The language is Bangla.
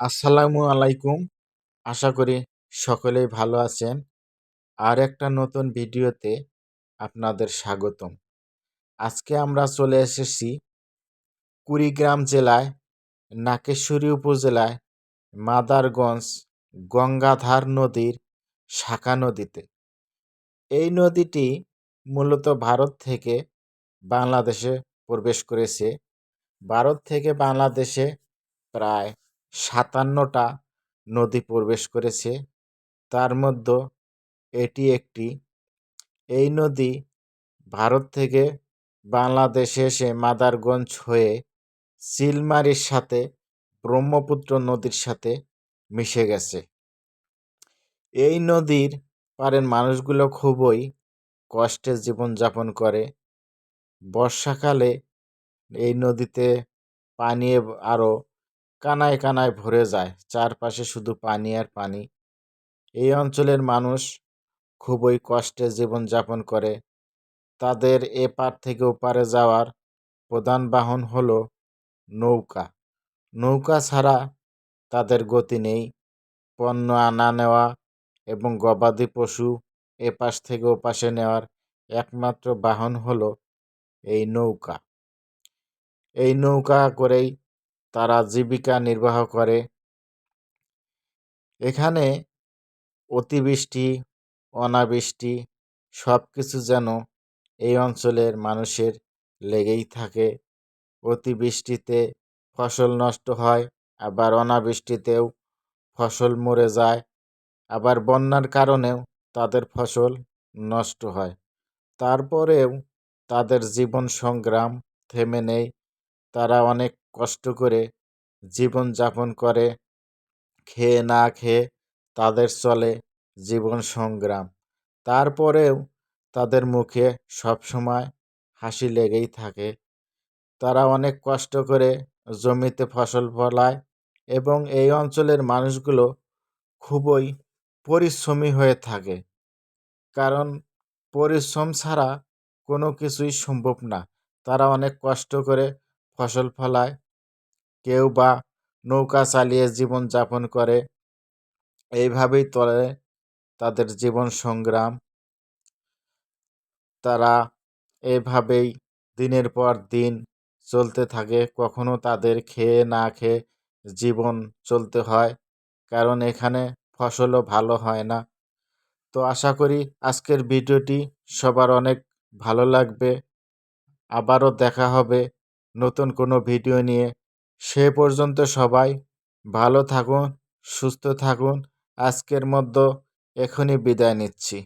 আসসালামু আলাইকুম। আশা করি সকলেই ভালো আছেন। আর একটা নতুন ভিডিওতে আপনাদের স্বাগতম। আজকে আমরা চলে এসেছি কুড়িগ্রাম জেলায়, নাকেশ্বরী উপজেলায়, মাদারগঞ্জ, গঙ্গাধার নদীর শাখা নদীতে। এই নদীটি মূলত ভারত থেকে বাংলাদেশে প্রবেশ করেছে। ভারত থেকে বাংলাদেশে প্রায় সাতান্নটা নদী প্রবেশ করেছে। তার মধ্যে এটি একটি। এই নদী ভারত থেকে বাংলাদেশে এসে মাদারগঞ্জ হয়ে চিলমারির সাথে ব্রহ্মপুত্র নদীর সাথে মিশে গেছে। এই নদীর পারের মানুষগুলো খুবই কষ্টে জীবনযাপন করে। বর্ষাকালে এই নদীতে পানি আরও কানায় কানায় ভরে যায়। চারপাশে শুধু পানি আর পানি। এই অঞ্চলের মানুষ খুবই কষ্টে জীবনযাপন করে। তাদের এপার থেকে ওপারে যাওয়ার প্রধান বাহন হল নৌকা। নৌকা ছাড়া তাদের গতি নেই। পণ্য আনা নেওয়া এবং গবাদি পশু এপাশ থেকে ওপাশে নেওয়ার একমাত্র বাহন হলো এই নৌকা। এই নৌকা করেই তারা জীবিকা নির্বাহ করে। এখানে অতিবৃষ্টি, অনাবৃষ্টি সব কিছু যেন এই অঞ্চলের মানুষের লেগেই থাকে। অতিবৃষ্টিতে ফসল নষ্ট হয়, আবার অনাবৃষ্টিতেও ফসল মরে যায়, আবার বন্যার কারণেও তাদের ফসল নষ্ট হয়। তারপরেও তাদের জীবন সংগ্রাম থেমে নেই। তারা অনেক কষ্ট করে জীবন যাপন করে, খেয়ে না খেয়ে তাদের চলে জীবন সংগ্রাম। তারপরেও তাদের মুখে সবসময় হাসি লেগেই থাকে। তারা অনেক কষ্ট করে জমিতে ফসল ফলায় এবং এই অঞ্চলের মানুষগুলো খুবই পরিশ্রমী হয়ে থাকে। কারণ পরিশ্রম ছাড়া কোনো কিছুই সম্ভব না। তারা অনেক কষ্ট করে ফসল ফলায়, কেউ বা নৌকা চালিয়ে জীবন যাপন করে। এইভাবেই চলে তাদের জীবন সংগ্রাম। তারা এভাবেই দিনের পর দিন চলতে থাকে। কখনো তাদের খেয়ে না খেয়ে জীবন চলতে হয়, কারণ এখানে ফসলও ভালো হয় না। তো আশা করি আজকের ভিডিওটি সবার অনেক ভালো লাগবে। আবারও দেখা হবে নতুন কোনো ভিডিও নিয়ে। সে পর্যন্ত সবাই ভালো থাকুন, সুস্থ থাকুন। আজকের মধ্য এখনই বিদায় নিচ্ছি।